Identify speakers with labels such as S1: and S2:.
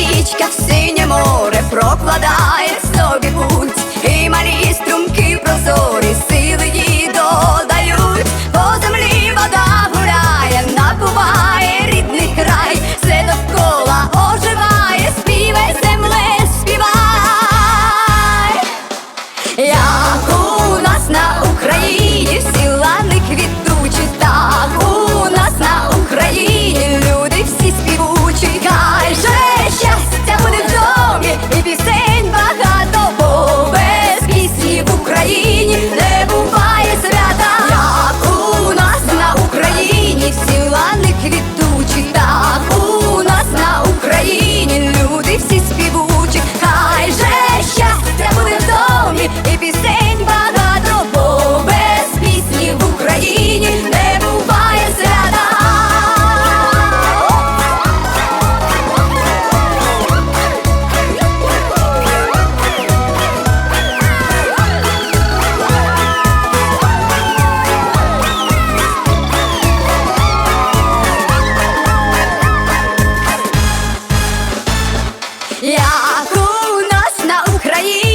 S1: річка в синє море прокладає собі путь, і малі струмки прозорі сили її Україна!